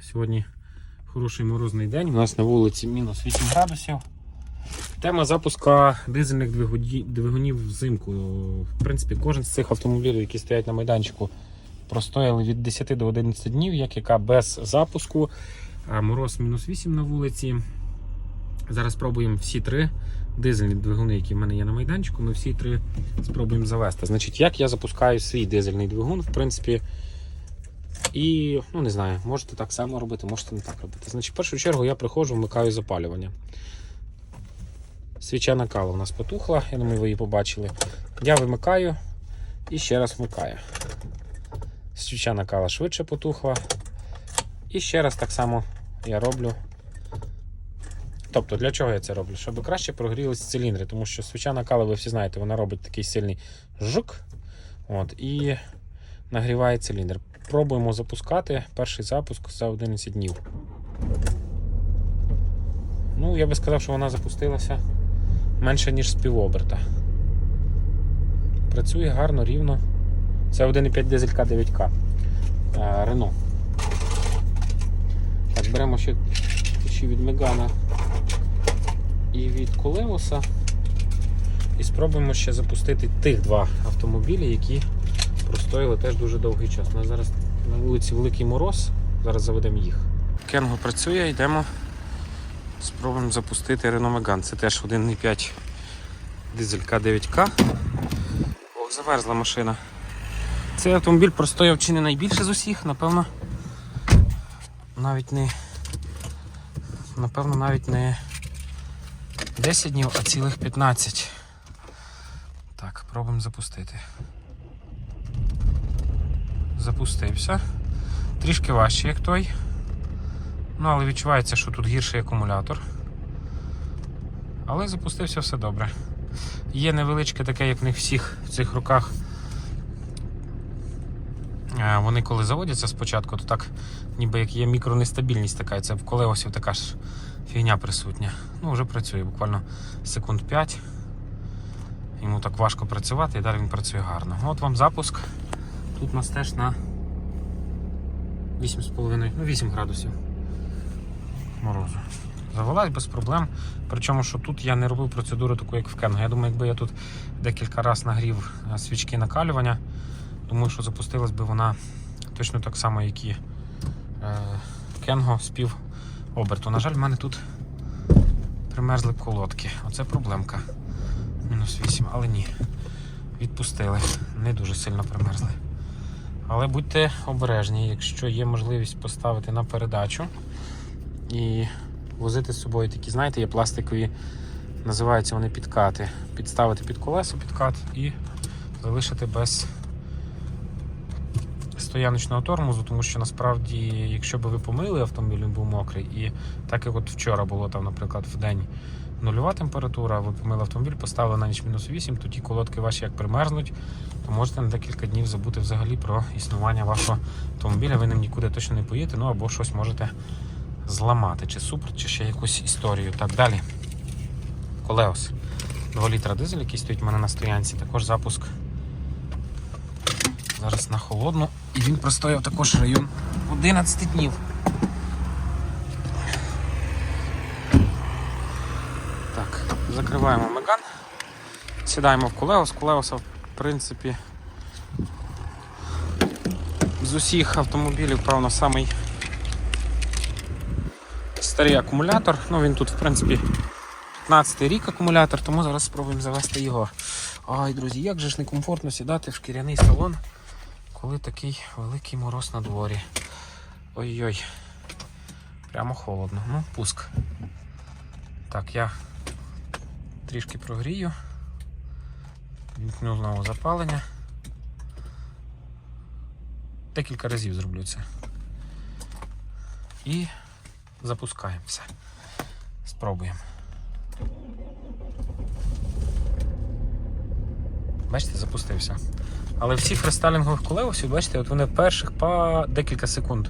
Сьогодні хороший морозний день. У нас на вулиці мінус 8 градусів. Тема запуска дизельних двигунів взимку. В принципі, кожен з цих автомобілів, які стоять на майданчику, простояли від 10 до 11 днів, як яка без запуску. Мороз мінус 8 на вулиці. Зараз спробуємо всі три дизельні двигуни, які в мене є на майданчику. Ми всі три спробуємо завести. Значить, як я запускаю свій дизельний двигун, в принципі. І, ну не знаю, можете так само робити, можете не так робити. Значить, в першу чергу я приходжу, вмикаю запалювання. Свіча накала у нас потухла, я думаю, ви її побачили. Я вимикаю і ще раз вмикаю. Свіча накала швидше потухла. І ще раз так само я роблю. Тобто, для чого я це роблю? Щоб краще прогрілись циліндри, тому що свіча накала, ви всі знаєте, вона робить такий сильний жук. От, і нагріває циліндр. Пробуємо запускати перший запуск за 11 днів. Ну, я би сказав, що вона запустилася менше, ніж з півоберта. Працює гарно, рівно. Це 1,5 дизелька 9К. Е, Рено. Так, беремо ще ключі від Мегана і від Колеоса. І спробуємо ще запустити тих два автомобілі, які простояли теж дуже довгий час. У нас зараз на вулиці Великий Мороз. Зараз заведемо їх. Кенго працює, йдемо. Спробуємо запустити Renault Megane. Це теж 1,5 дизелька 9К. Ох, замерзла машина. Цей автомобіль простояв чи не найбільше з усіх, напевно. Навіть не. Напевно, навіть не 10 днів, а цілих 15. Так, пробуємо запустити запустився. Трішки важче, як той. Ну, але відчувається, що тут гірший акумулятор. Але запустився все добре. Є невеличке таке, як в них всіх в цих руках. Е, Вони коли заводяться спочатку, то так ніби як є мікронестабільність така, це в колеосів така ж фігня присутня. Ну, вже працює буквально секунд 5. Йому так важко працювати і далі він працює гарно. От вам запуск. Тут у нас теж на 8,5, ну 8 градусів морозу. Завелась без проблем. Причому, що тут я не робив процедуру таку, як в Кенго. Я думаю, якби я тут декілька разів нагрів е, свічки накалювання, думаю, що запустилась би вона точно так само, як і е, Кенго з пів оберту. На жаль, в мене тут примерзли колодки. Оце проблемка. Мінус 8, але ні. Відпустили. Не дуже сильно примерзли. Але будьте обережні, якщо є можливість поставити на передачу і возити з собою такі, знаєте, є пластикові, називаються вони підкати. Підставити під колесо підкат і залишити без стояночного тормозу, тому що насправді, якщо б ви помили автомобіль, він був мокрий, і так як от вчора було там, наприклад, в день нульова температура, ви помили автомобіль, поставили на ніч мінус 8, то ті колодки ваші як примерзнуть, то можете на декілька днів забути взагалі про існування вашого автомобіля. Ви ним нікуди точно не поїдете, ну або щось можете зламати, чи супер, чи ще якусь історію. Так далі. Колеос. 2 літра дизель, який стоїть у мене на стоянці, також запуск. Зараз на холодну. І він простояв також район 11 днів. Так, закриваємо Меган. Сідаємо в Колеос. Колеоса, в принципі, з усіх автомобілів, певно, самий старий акумулятор. Ну, він тут, в принципі, 15 й рік акумулятор, тому зараз спробуємо завести його. Ай, друзі, як же ж некомфортно сідати в шкіряний салон, коли такий великий мороз на дворі. Ой-ой. Прямо холодно. Ну, пуск. Так, я трішки прогрію. Вімкну знову запалення. Декілька разів зроблю це. І запускаємо все. Спробуємо. Бачите, запустився. Але всі фрестайлінгових колеосів, бачите, от вони перших по декілька секунд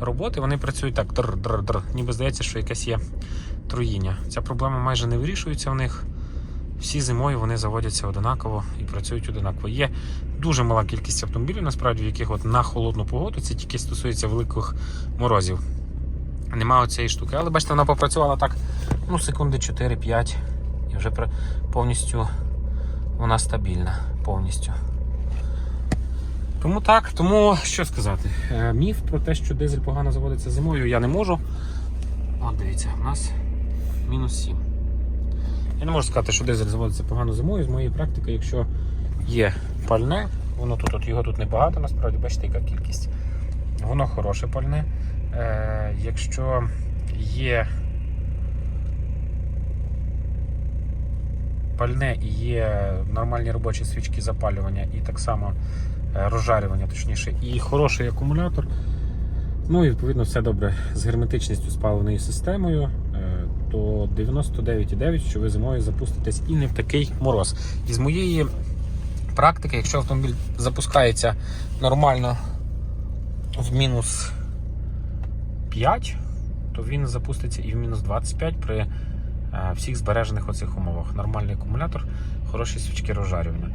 роботи вони працюють так, др-др-др. Ніби здається, що якесь є труїння. Ця проблема майже не вирішується в них. всі зимою вони заводяться одинаково і працюють одинаково. Є дуже мала кількість автомобілів, насправді, в яких от на холодну погоду це тільки стосується великих морозів. Нема цієї штуки. Але бачите, вона попрацювала так ну, секунди 4-5 і вже повністю вона стабільна. Повністю. Тому так, тому що сказати. Е, Міф про те, що дизель погано заводиться зимою, я не можу. От дивіться, у нас мінус 7. Я не можу сказати, що дизель заводиться погано зимою. З моєї практики, якщо є пальне, воно тут от його тут небагато, насправді, бачите, яка кількість. Воно хороше пальне. Е, якщо є пальне і є нормальні робочі свічки запалювання, і так само розжарювання, точніше, і хороший акумулятор. Ну і відповідно все добре з герметичністю з системою, е, то 99,9, що ви зимою запуститесь і не в такий мороз. І з моєї практики, якщо автомобіль запускається нормально в мінус 5, то він запуститься і в мінус 25 при е, всіх збережених оцих умовах. Нормальний акумулятор, хороші свічки розжарювання.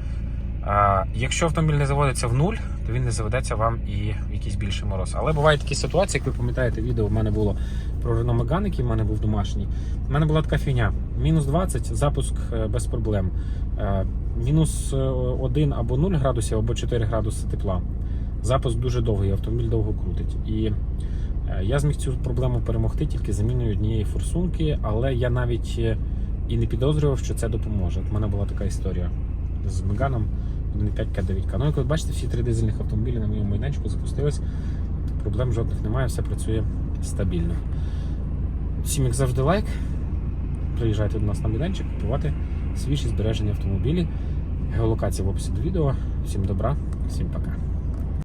Якщо автомобіль не заводиться в нуль, то він не заведеться вам і в якийсь більший мороз. Але бувають такі ситуації, як ви пам'ятаєте, відео в мене було про Renault Megane, який в мене був домашній. У мене була така фігня: мінус 20, запуск е, без проблем. Е, Мінус 1 або 0 градусів, або 4 градуси тепла. Запуск дуже довгий, автомобіль довго крутить. І е, я зміг цю проблему перемогти тільки заміною однієї форсунки, але я навіть е, і не підозрював, що це допоможе. В мене була така історія з Меганом 1.5К9К. Ну, як ви бачите, всі три дизельних автомобілі на моєму майданчику запустились. Проблем жодних немає, все працює стабільно. Всім, як завжди, лайк. Приїжджайте до нас на майданчик, купувати свіжі збережені автомобілі. Геолокація в описі до відео. Всім добра, всім пока.